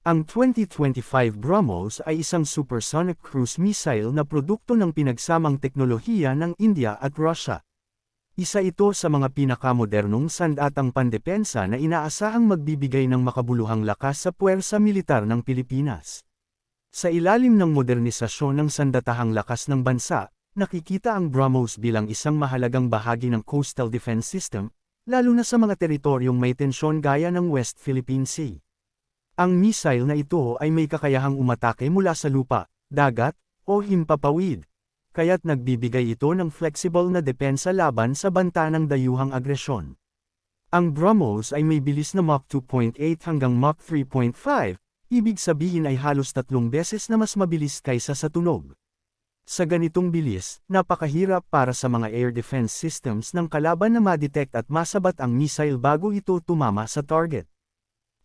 Ang 2025 BrahMos ay isang supersonic cruise missile na produkto ng pinagsamang teknolohiya ng India at Russia. Isa ito sa mga pinakamodernong sandatang pandepensa na inaasahang magbibigay ng makabuluhang lakas sa puwersa militar ng Pilipinas. Sa ilalim ng modernisasyon ng sandatahang lakas ng bansa, nakikita ang BrahMos bilang isang mahalagang bahagi ng coastal defense system, lalo na sa mga teritoryong may tensyon gaya ng West Philippine Sea. Ang missile na ito ay may kakayahang umatake mula sa lupa, dagat, o himpapawid. Kaya't nagbibigay ito ng flexible na depensa laban sa banta ng dayuhang agresyon. Ang BrahMos ay may bilis na Mach 2.8 hanggang Mach 3.5, ibig sabihin ay halos tatlong beses na mas mabilis kaysa sa tunog. Sa ganitong bilis, napakahirap para sa mga air defense systems ng kalaban na madetect at masabat ang missile bago ito tumama sa target.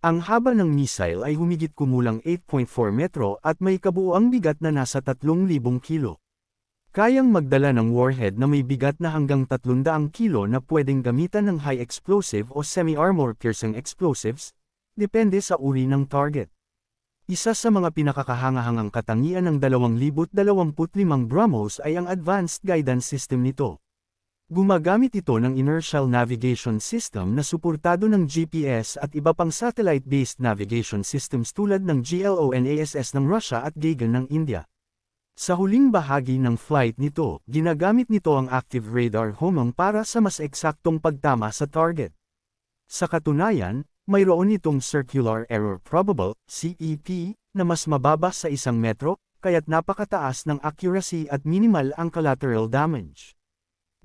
Ang haba ng missile ay humigit kumulang 8.4 metro at may kabuuang bigat na nasa 3,000 kilo. Kayang magdala ng warhead na may bigat na hanggang 300 kilo na pwedeng gamitan ng high explosive o semi-armor piercing explosives, depende sa uri ng target. Isa sa mga pinakakahangahangang katangian ng 2025 BrahMos ay ang Advanced Guidance System nito. Gumagamit ito ng Inertial Navigation System na suportado ng GPS at iba pang satellite-based navigation systems tulad ng GLONASS ng Russia at Gagan ng India. Sa huling bahagi ng flight nito, ginagamit nito ang Active Radar Homing para sa mas eksaktong pagtama sa target. Sa katunayan, mayroon itong Circular Error Probable, CEP, na mas mababa sa isang metro, kaya't napakataas ng accuracy at minimal ang collateral damage.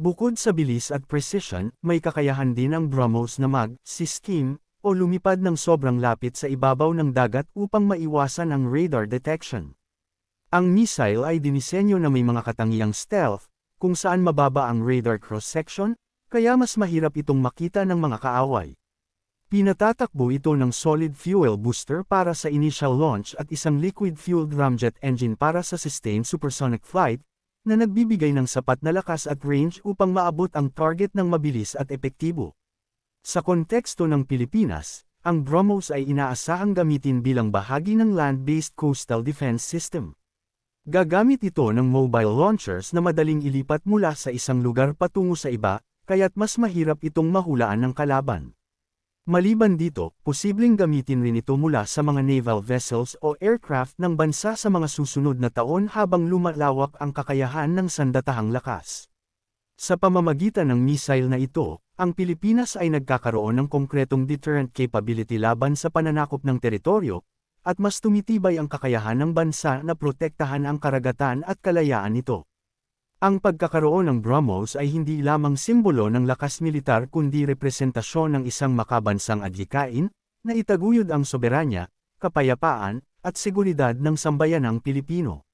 Bukod sa bilis at precision, may kakayahan din ang BrahMos na mag-skim o lumipad ng sobrang lapit sa ibabaw ng dagat upang maiwasan ang radar detection. Ang missile ay dinisenyo na may mga katangiang stealth, kung saan mababa ang radar cross-section, kaya mas mahirap itong makita ng mga kaaway. Pinatatakbo ito ng solid fuel booster para sa initial launch at isang liquid-fueled ramjet engine para sa sustained supersonic flight, na nagbibigay ng sapat na lakas at range upang maabot ang target ng mabilis at epektibo. Sa konteksto ng Pilipinas, ang BrahMos ay inaasahang gamitin bilang bahagi ng land-based coastal defense system. Gagamit ito ng mobile launchers na madaling ilipat mula sa isang lugar patungo sa iba, kaya't mas mahirap itong mahulaan ng kalaban. Maliban dito, posibleng gamitin rin ito mula sa mga naval vessels o aircraft ng bansa sa mga susunod na taon habang lumalawak ang kakayahan ng sandatahang lakas. Sa pamamagitan ng missile na ito, ang Pilipinas ay nagkakaroon ng konkretong deterrent capability laban sa pananakop ng teritoryo, at mas tumitibay ang kakayahan ng bansa na protektahan ang karagatan at kalayaan nito. Ang pagkakaroon ng BrahMos ay hindi lamang simbolo ng lakas militar kundi representasyon ng isang makabansang adhikain, na itaguyod ang soberanya, kapayapaan, at seguridad ng sambayanang Pilipino.